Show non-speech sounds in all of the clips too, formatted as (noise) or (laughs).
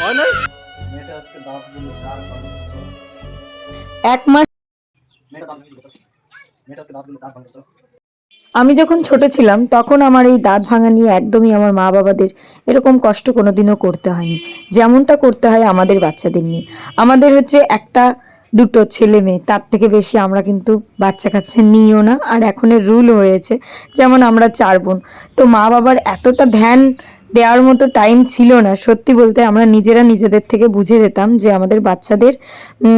হয় নাই? মেয়েটা আজকে দাঁতগুলো কার এক মাস মেয়েটা দাঁত ভাঙছে মেয়েটা আজকে দাঁতগুলো কার ভাঙছে আমি যখন ছোট ছিলাম তখন আমার এই দাঁত ভাঙা নিয়ে একদমই আমার মা বাবাদের এরকম কষ্ট কোনোদিনও করতে হয়নি। যেমনটা করতে হয় আমাদের বাচ্চাদের নিয়ে। আমাদের হচ্ছে একটা দুটো ছেলে মেয়ে তার থেকে বেশি আমরা কিন্তু বাচ্চা কাচ্চা নিও না। আর এখনের রুল হয়েছে যেমন আমরা চার বোন। তো মা বাবার এতটা ধ্যান দেওয়ার মতো টাইম ছিল না। সত্যি বলতে আমরা নিজেরা নিজেদের থেকে বুঝে যেতাম যে আমাদের বাচ্চাদের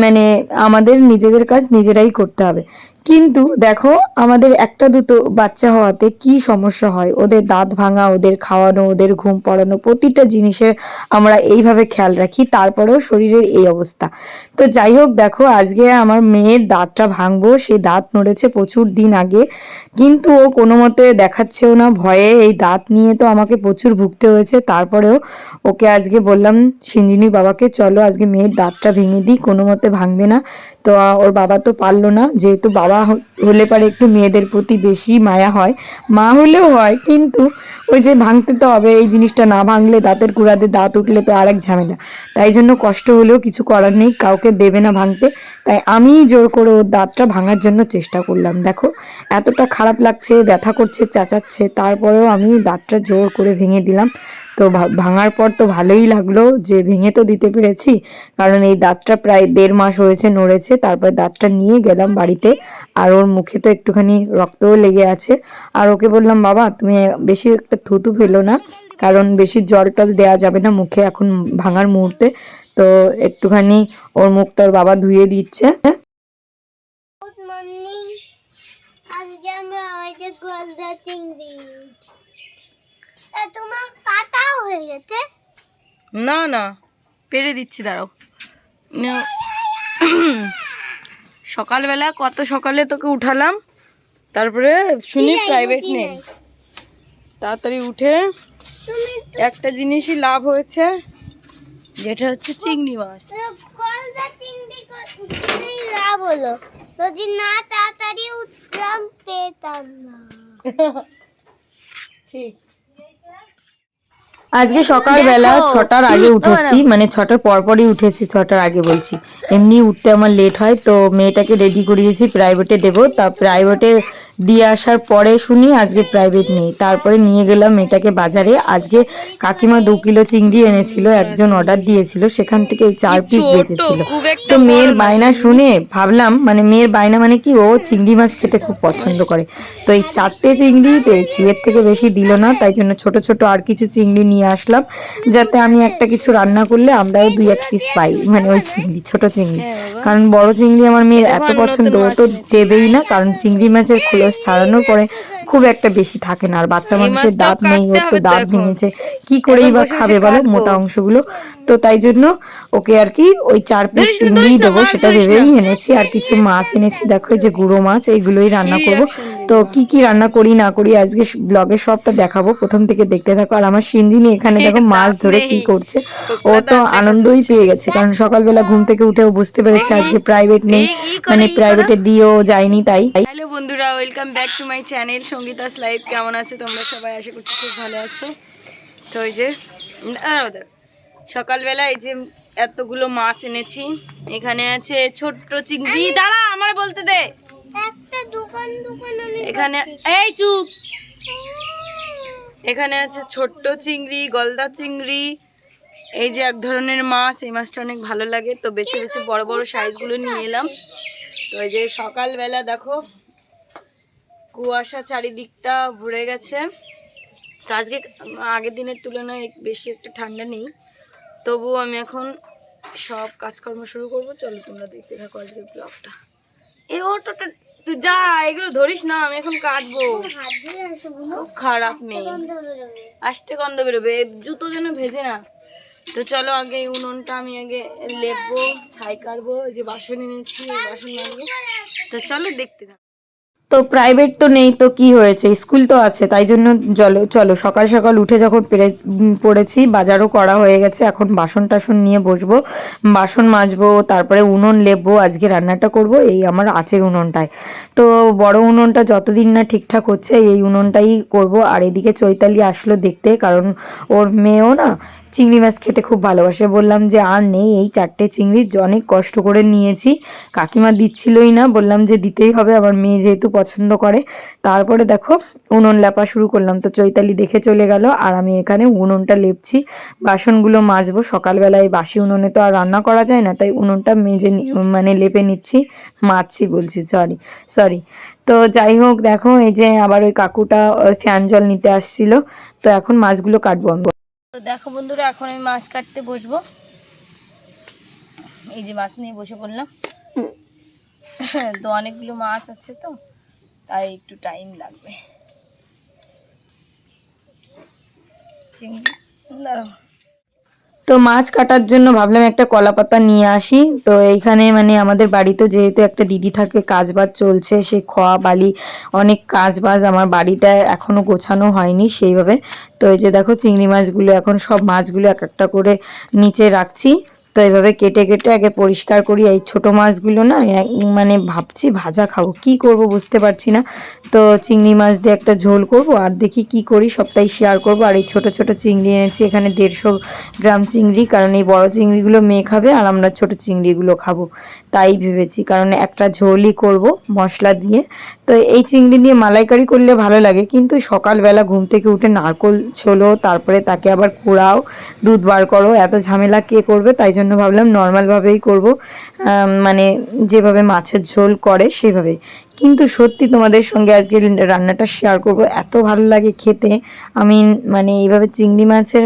মানে আমাদের নিজেদের কাজ নিজেরাই করতে হবে। কিন্তু দেখো, আমাদের একটা দুটো বাচ্চা হওয়াতে কি সমস্যা হয়? ওদের দাঁত ভাঙা, ওদের খাওয়ানো, ওদের ঘুম পড়ানো, প্রতিটা জিনিসের আমরা এইভাবে খেয়াল রাখি, তারপরেও শরীরের এই অবস্থা। তো যাই হোক, দেখো, আজকে আমার মেয়ের দাঁতটা ভাঙবো সেই দাঁত নড়েছে প্রচুর দিন আগে, কিন্তু ও কোনো মতে দেখাচ্ছেও না, ভয়ে এই দাঁত নিয়ে তো আমাকে প্রচুর ভুগতে হয়েছে, তারপরেও ওকে আজকে বললাম সিঞ্জিনির বাবাকে চলো, আজকে মেয়ের দাঁতটা ভেঙে দিই, কোনো মতে ভাঙবে না। তো ওর বাবা তো পারল না, যেহেতু বাবা হ- হলে পারে একটু মেয়েদের প্রতি বেশি মায়া হয়। মা হলেও হয়, কিন্তু ওই যে ভাঙতে তো হবে, এই জিনিসটা না ভাঙলে দাঁতের কুড়াতে দাঁত উঠলে তো আরেক ঝামেলা। তাই জন্য কষ্ট হলেও কিছু করার নেই, কাউকে দেবে না ভাঙতে। তাই আমি জোর করে ওর দাঁতটা ভাঙার জন্য চেষ্টা করলাম। দেখো, এতটা খারাপ লাগছে, ব্যথা করছে, চেঁচাচ্ছে, তারপরেও আমি দাঁতটা জোর করে ভেঙে দিলাম। তো ভাঙার পর তো ভালোই লাগল যে ভেঙে তো দিতে পেরেছি। কারণ এই দাঁতটা প্রায় দেড় মাস হয়েছে নড়েছে, তারপর দাঁতটা নিয়ে গেলাম বাড়িতে। আর ওর মুখে তো একটুখানি রক্তও লেগে আছে। আর ওকে বললাম, বাবা, তুমি বেশি একটা থুতু ফেলো না, কারণ বেশি জল টল দেওয়া যাবে না মুখে এখন ভাঙার মুহূর্তে। তো একটুখানি ওর মুখটা ওর বাবা ধুয়ে দিচ্ছে। আজকে আমরা চিংড়ি। তোমার কাটাও হয়ে গেছে? না না পেরে দিচ্ছি দাঁড়াও। সকালবেলা কত সকালে তোকে উঠালাম? তারপরে শুনি প্রাইভেট নেই। তাড়াতাড়ি উঠে একটা জিনিসই লাভ হয়েছে যেটা হচ্ছে চিংড়ি মাছ। লাভ হলো। যদি না তাড়াতাড়ি উঠলাম পেতাম না। (laughs) ঠিক। আজকে সকালবেলা ছটার আগে উঠেছি মানে ছটার পরপরই উঠেছি ছটার আগে বলছি। এমনি উঠতে আমার লেট হয় তো মেয়েটাকে রেডি করিয়েছি প্রাইভেটে দেব। তা প্রাইভেটে দিয়ে আসার পরে শুনি আজকে প্রাইভেট নেই। তারপরে নিয়ে গেলাম মেয়েটাকে বাজারে। আজকে কাকিমা দু কিলো চিংড়ি এনেছিল একজন অর্ডার দিয়েছিল সেখান থেকে এই চার পিস বেঁচেছিল। তো মেয়ের বায়না শুনে ভাবলাম মানে মেয়ের বায়না মানে কি ও চিংড়ি মাছ খেতে খুব পছন্দ করে। তো এই চারটে চিংড়ি পেয়েছি এর থেকে বেশি দিল না তাই জন্য ছোট ছোট আর কিছু চিংড়ি নিয়ে আসলাম যাতে আমি একটা কিছু রান্না করলে আমরাও দুই এক পিস পাই মানে ওই চিংড়ি ছোট চিংড়ি। কারণ বড় চিংড়ি আমার মেয়ের এত পছন্দ ও তো দেবেই না কারণ চিংড়ি মাছের খোলস ছাড়ানোর পরে খুব একটা বেশি থাকে না আর বাচ্চা মানুষের দাঁত নেই ওর তো দাঁত ভেঙেছে। কি করেই বা খাবে বলো মোটা অংশগুলো? তো তাই জন্য ওকে আর কি ওই চার পিস চিংড়ি দেবো সেটা ভেবেই এনেছি আর কিছু মাছ এনেছি দেখো যে গুঁড়ো মাছ এইগুলোই রান্না করব। তো কি কি রান্না করি না করি আজকে ব্লগে সবটা দেখাবো প্রথম থেকে দেখতে থাকো। আর আমার সিঞ্জিনি এখানে দেখো (laughs) মাছ ধরে কি করছে। ও তো আনন্দই পেয়ে গেছে কারণ সকালবেলা ঘুম থেকে উঠেও বুঝতে পেরেছে আজকে প্রাইভেট নেই। মানে প্রাইভেটে দিয়েও যায়নি তাই। হ্যালো বন্ধুরা welcome back to my channel Sangeeta's live কেমন আছে তোমরা সবাই? আশা করছি খুব ভালো আছো। তো ওই যে। সকালবেলা এই যে এতগুলো মাছ এনেছি এখানে আছে ছোট্ট চিংড়ি। দাঁড়া আমার বলতে দে। একটা দোকান দোকান এখানে এই চুপ। এখানে আছে ছোট্ট চিংড়ি, গলদা চিংড়ি। এই যে এক ধরনের মাছ, এই মাছটা অনেক ভালো লাগে। তো বেছে বেছে বড় বড় সাইজগুলো নিয়ে এলাম। তো এই যে সকালবেলা দেখো, কুয়াশা চারিদিকটা ভরে গেছে। তো আজকে আগের দিনের তুলনায় বেশি একটা ঠান্ডা নেই। তবুও আমি এখন সব কাজকর্ম শুরু করব। চলো তোমরা দেখতে থাকো আজকের ব্লগটা। এ অটোটা তুই যা, এগুলো ধরিস না, আমি এখন কাটবো। খুব খারাপ মেয়ে। আসতে গন্ধ বেরোবে জুতো যেন ভেজে না। তো চলো আগে উনুনটা আমি আগে লেপবো, ছাই কাটবো যে বাসন এনেছি, বাসন লাগবে তো চলো দেখতে থাকো। তো প্রাইভেট তো নেই, তো কি হয়েছে? স্কুল তো আছে, তাই জন্য চলো চলো, সকাল সকাল উঠে যখন পেরে পড়েছি, বাজারও করা হয়ে গেছে, এখন বাসন টাসন নিয়ে বসবো, বাসন মাজবো, তারপরে উনুন লেপবো, আজকে রান্নাটা করব, এই আমার আচের উনুনটায় তো বড় উনুনটা যতদিন না ঠিকঠাক হচ্ছে, এই উনুনটাই করব, আর এদিকে চৈতালি আসলো দেখতে, কারণ ওর মেয়েও না চিংড়ি মাছ খেতে খুব ভালোবাসে। বললাম যে, আর নেই, এই চারটে চিংড়ি অনেক কষ্ট করে নিয়েছি। কাকিমা দিচ্ছিলই না। বললাম যে, দিতেই হবে, আমার মেয়ে যেহেতু পছন্দ করে। তারপরে দেখো, উনুন লেপা শুরু করলাম। তো চৈতালি দেখে চলে গেল, আর আমি এখানে উনুনটা লেপছি। বাসনগুলো মাজবো। সকালবেলায় বাসি উনুনে তো আর রান্না করা যায় না, তাই উনুনটা মেজে মানে লেপে নিচ্ছি, মাজছি বলছি সরি সরি তো যাই হোক, দেখো, এই যে আবার ওই কাকুটা ফ্যান জল নিতে আসছিল। তো এখন মাছগুলো কাটবো আমি। তো দেখো বন্ধুরা, এখন আমি মাছ কাটতে বসবো। এই যে মাছ নিয়ে বসে পড়লাম। তো অনেকগুলো মাছ আছে তো, তাই একটু টাইম লাগবে। চিংড়ি, দাঁড়াও। তো মাছ কাটার জন্য ভাবলাম একটা কলা পাতা নিয়ে আসি। তো এইখানে মানে আমাদের বাড়িতে যেহেতু একটা দিদি থাকে কাজ বাজ চলছে, সে খোয়া বালি, অনেক কাজ বাজ আমার বাড়িটা এখনও গোছানো হয়নি সেইভাবে। তো এই যে দেখো চিংড়ি মাছগুলো, এখন সব মাছগুলো এক একটা করে নিচে রাখছি। তো এইভাবে কেটে কেটে আগে পরিষ্কার করি। এই ছোট মাছগুলো না মানে ভাবছি ভাজা খাব। কি করব বুঝতে পারছি না। তো চিংড়ি মাছ দিয়ে একটা ঝোল করব আর দেখি কি করি, সবটাই শেয়ার করব। আর এই ছোট ছোট চিংড়ি এনেছি, এখানে দেড়শো গ্রাম চিংড়ি। কারণ এই বড় চিংড়িগুলো মেয়ে খাবে আর আমরা ছোট চিংড়িগুলো খাব। তাই ভেবেছি, কারণ একটা ঝোলই করব মশলা দিয়ে। তো এই চিংড়ি দিয়ে মালাইকারি করলে ভালো লাগে, কিন্তু সকালবেলা ঘুম থেকে উঠে নারকোল ছোলো, তারপরে তাকে আবার কুড়াও দুধ বার করো। এত ঝামেলা কে করবে, তাই জন্য ভাবলাম নর্মালভাবেই করব। মানে যেভাবে মাছের ঝোল করে সেভাবেই কিন্তু সত্যি তোমাদের সঙ্গে আজকে রান্নাটা শেয়ার করব। এত ভালো লাগে খেতে। আমি মানে এইভাবে চিংড়ি মাছের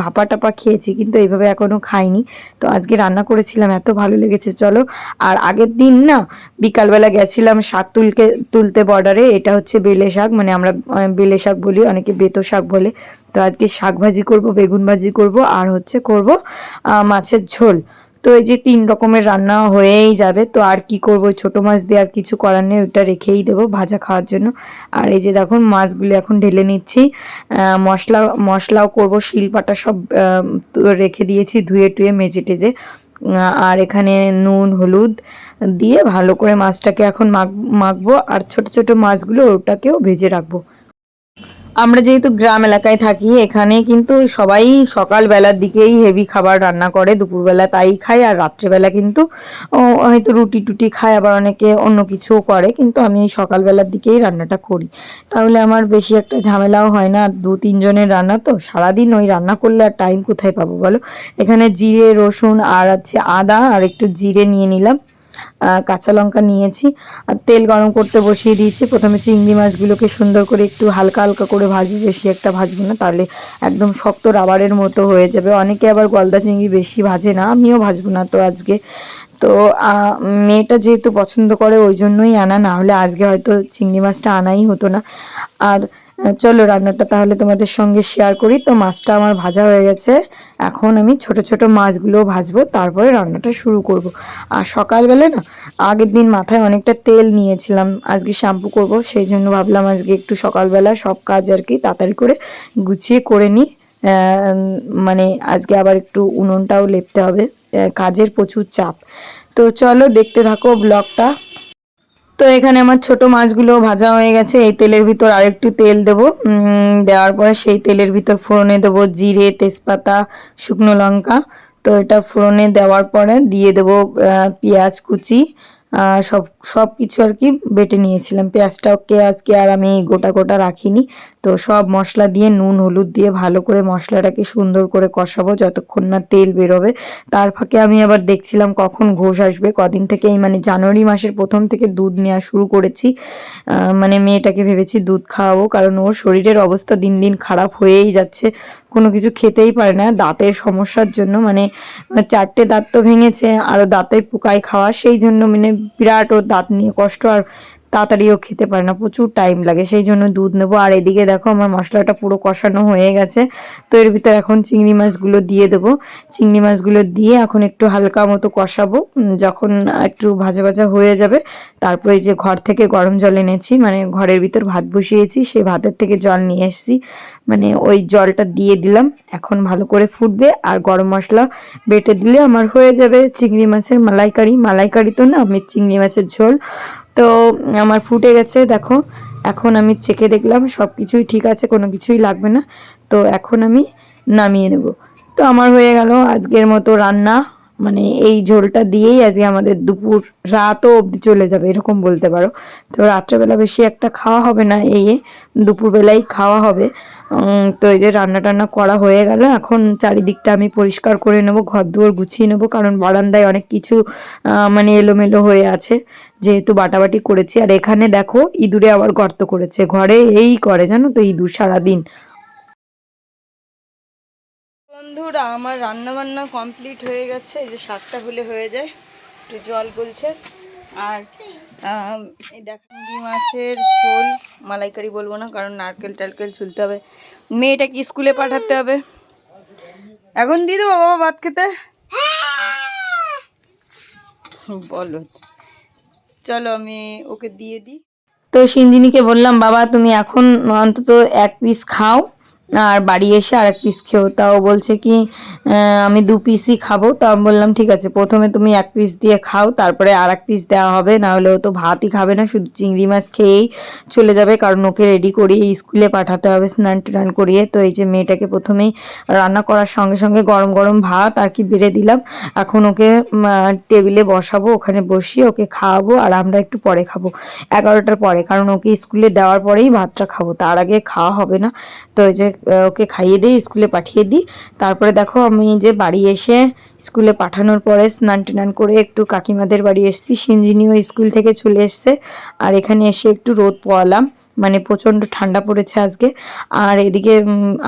ভাপা টাপা খেয়েছি, কিন্তু এইভাবে এখনও খাইনি। তো আজকে রান্না করেছিলাম, এত ভালো লেগেছে। চলো, আর আগের দিন না, বিকালবেলা গেছিলাম শাক তুলকে, তুলতে বর্ডারে এটা হচ্ছে বেলে শাক মানে আমরা বেলে শাক বলি, অনেকে বেতো শাক বলে। তো আজকে শাক ভাজি করব, বেগুন ভাজি করব, আর হচ্ছে করব মাছের ঝোল। তো এই যে তিন রকমের রান্না হয়েই যাবে, তো আর কি করব? ছোটো মাছ দিয়ে আর কিছু করার নেই ওটা রেখেই দেবো ভাজা খাওয়ার জন্য। আর এই যে দেখুন, মাছগুলো এখন ঢেলে নিচ্ছি। মশলা, মশলাও করব, শিলপাটা সব রেখে দিয়েছি ধুয়ে টুয়ে মেজে টেজে। আর এখানে নুন, হলুদ দিয়ে ভালো করে মাছটাকে এখন মাখ, মাখবো। আর ছোট ছোট মাছগুলো ওটাকেও ভেজে রাখব। আমরা যেহেতু গ্রাম এলাকায় থাকি, এখানে কিন্তু সবাই সকালবেলার দিকেই হেভি খাবার রান্না করে, দুপুরবেলা তাই খায় আর রাত্রেবেলা কিন্তু হয়তো রুটি টুটি খায়, আবার অনেকে অন্য কিছুও করে, কিন্তু আমি এই সকালবেলার দিকেই রান্নাটা করি। তাহলে আমার বেশি একটা ঝামেলাও হয় না, দু তিনজনের রান্না তো, সারাদিন ওই রান্না করলে আর টাইম কোথায় পাবো বলো? এখানে জিরে, রসুন আর হচ্ছে আদা আর একটু জিরে নিয়ে নিলাম। কাঁচা লঙ্কা নিয়েছি। আর তেল গরম করতে বসিয়ে দিয়েছি। প্রথমে চিংড়ি মাছগুলোকে সুন্দর করে একটু হালকা হালকা করে ভাজবো। বেশি একটা ভাজবো না, তাহলে একদম শক্ত রাবারের মতো হয়ে যাবে। অনেকে আবার গলদা চিংড়ি বেশি ভাজে না, আমিও ভাজবো না তো আজকে। তো মেয়েটা যেহেতু পছন্দ করে, ওই জন্যই আনা। না হলে আজকে হয়তো চিংড়ি মাছটা আনাই হতো না। আর চলো রান্নাটা তাহলে তোমাদের সঙ্গে শেয়ার করি। তো মাছটা আমার ভাজা হয়ে গেছে। এখন আমি ছোট ছোট মাছগুলো ভাজবো, তারপরে রান্নাটা শুরু করব। আর সকালবেলা না, আগের দিন মাথায় অনেকটা তেল নিয়েছিলাম, আজকে শ্যাম্পু করব, সেই জন্য ভাবলাম আজকে একটু সকালবেলা সব কাজ আর কি তাড়াতাড়ি করে গুছিয়ে করে নিই। মানে আজকে আবার একটু উনুনটাও লেপতে হবে কাজের প্রচুর চাপ। তো চলো দেখতে থাকো ব্লগটা তো এখানে আমার ছোট মাছগুলো ভাজা হয়ে গেছে। এই তেলের ভিতর আরেকটু তেল দেব। দেওয়ার পরে সেই তেলের ভিতর ফোড়নে দেব জিরে, তেজপাতা, শুকনো লঙ্কা। তো এটা ফোড়নে দেওয়ার পরে দিয়ে দেব পেঁয়াজ, কুচি সব সব কিছু আর কি বেটে নিয়েছিলাম। পেঁয়াজটাকে আজকে আর আমি গোটা গোটা রাখিনি। তো সব মশলা দিয়ে নুন, হলুদ দিয়ে ভালো করে মশলাটাকে সুন্দর করে কষাবো যতক্ষণ না তেল বেরোবে। তার ফাঁকে আমি আবার দেখছিলাম কখন ঘোষ আসবে। কদিন থেকে এই মানে জানুয়ারি মাসের প্রথম থেকে দুধ নেওয়া শুরু করেছি। মানে মেয়েটাকে ভেবেছি দুধ খাওয়াবো কারণ ওর শরীরের অবস্থা দিন দিন খারাপ হয়েই যাচ্ছে। কোনো কিছু খেতেই পারে না। দাঁতের সমস্যার জন্য মানে চারটে দাঁত তো ভেঙেছে আরও দাঁতে পোকায় খাওয়া। সেই জন্য মানে বিরাট ওর দাঁত নিয়ে কষ্ট। আর তাড়াতাড়িও খেতে পারে না, প্রচুর টাইম লাগে, সেই জন্য দুধ নেব। আর এদিকে দেখো আমার মশলাটা পুরো কষানো হয়ে গেছে, তো এর ভিতর এখন চিংড়ি মাছগুলো দিয়ে দেবো। চিংড়ি মাছগুলো দিয়ে এখন একটু হালকা মতো কষাবো যখন একটু ভাজা ভাজা হয়ে যাবে। তারপরে যে ঘর থেকে গরম জল এনেছি মানে ঘরের ভিতর ভাত বসিয়েছি সেই ভাতের থেকে জল নিয়ে এসেছি। মানে ওই জলটা দিয়ে দিলাম, এখন ভালো করে ফুটবে। আর গরম মশলা বেটে দিলে আমার হয়ে যাবে চিংড়ি মাছের মালাইকারি। মালাইকারি তো না, আমি চিংড়ি মাছের ঝোল। তো আমার ফুটে গেছে, দেখো। এখন আমি চেকে দেখলাম সব কিছুই ঠিক আছে, কোনো কিছুই লাগবে না। তো এখন আমি নামিয়ে নেব। তো আমার হয়ে গেল আজকের মতো রান্না। মানে এই ঝোলটা দিয়েই আজকে আমাদের দুপুর রাতও অবধি চলে যাবে, এরকম বলতে পারো। তো রাত্রেবেলা বেশি একটা খাওয়া হবে না, এই দুপুরবেলাই খাওয়া হবে। তো এই যে রান্না টান্না করা হয়ে গেল, এখন চারিদিকটা আমি পরিষ্কার করে নেব ঘর দুয়ার গুছিয়ে নেব, কারণ বারান্দায় অনেক কিছু মানে এলোমেলো হয়ে আছে, যেহেতু বাটাবাটি করেছি। আর এখানে দেখো, ইঁদুরে আবার গর্ত করেছে, ঘরে এই করে, জানো তো ইঁদুর সারাদিন। বন্ধুরা, আমার রান্না বান্না কমপ্লিট হয়ে গেছে। এই যে শাকটা হলে হয়ে যায়, একটু জল গলছে। আর এই মাছের ঝোল, মালাইকারি বলব না, কারণ নারকেল টারকেল চুলতে হবে। মেয়েটাকে স্কুলে পাঠাতে হবে। এখন দিয়ে দেবো বাবা ভাত খেতে? বলো। চলো আমি ওকে দিয়ে দিই। তো সিঞ্জিনিকে বললাম, বাবা তুমি এখন অন্তত এক পিস খাও। আর বাড়ি এসে আর এক পিস খেও তাও বলছে কি আমি দু পিসই খাব। তা আমি বললাম, ঠিক আছে, প্রথমে তুমি এক পিস দিয়ে খাও, তারপরে আর এক পিস দেওয়া হবে। না হলে ও তো ভাতই খাবে না, শুধু চিংড়ি মাছ খেয়েই চলে যাবে, কারণ ওকে রেডি করিয়ে স্কুলে পাঠাতে হবে স্নান টান করিয়ে। তো এই যে মেয়েটাকে প্রথমেই রান্না করার সঙ্গে সঙ্গে গরম গরম ভাত আর কি বেড়ে দিলাম। এখন ওকে টেবিলে বসাবো, ওখানে বসিয়ে ওকে খাওয়াবো, আর আমরা একটু পরে খাব। এগারোটার পরে, কারণ ওকে স্কুলে দেওয়ার পরেই ভাতটা খাব। তার আগে খাওয়া হবে না। তো এই যে ওকে খাইয়ে দিই, স্কুলে পাঠিয়ে দিই। তারপরে দেখো আমি যে বাড়ি এসে স্কুলে পাঠানোর পরে স্নান টান করে একটু কাকিমাদের বাড়ি এসেছি। সিঞ্জিনিও স্কুল থেকে চলে এসছে আর এখানে এসে একটু রোদ পোয়ালাম। মানে প্রচণ্ড ঠান্ডা পড়েছে আজকে। আর এদিকে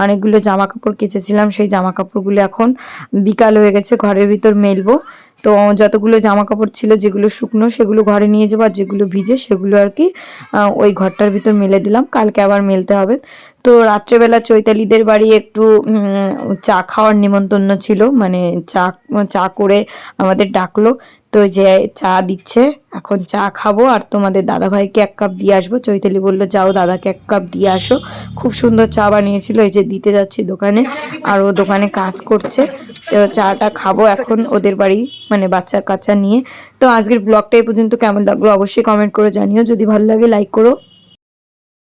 অনেকগুলো জামা কাপড় কেচেছিলাম। সেই জামা কাপড়গুলো এখন বিকাল হয়ে গেছে, ঘরের ভিতর মেলবো। তো যতগুলো জামা কাপড় ছিল, যেগুলো শুকনো, সেগুলো ঘরে নিয়ে যাব। আর যেগুলো ভিজে, সেগুলো আর কি ওই ঘরটার ভিতর মেলে দিলাম। কালকে আবার মেলতে হবে। তো রাত্রেবেলা চৈতালিদের বাড়ি একটু চা খাওয়ার নিমন্ত্রণ ছিল মানে চা চা করে আমাদের ডাকলো, তো যে চা দিচ্ছে, এখন চা খাব আর তোমাদের দাদাভাইকে এক কাপ দিয়ে আসব। চৈতালি বলল, যাও দাদাকে এক কাপ দিয়ে আসো। খুব সুন্দর চা বানিয়েছিল, এই যে দিতে যাচ্ছি দোকানে, আর ও দোকানে কাজ করছে, তো চাটা খাব এখন ওদের বাড়ি মানে বাচ্চার কাচ্চা নিয়ে। তো আজকের ব্লগটা এই পর্যন্ত, কেমন লাগল অবশ্যই কমেন্ট করে জানিও, যদি ভালো লাগে লাইক করো।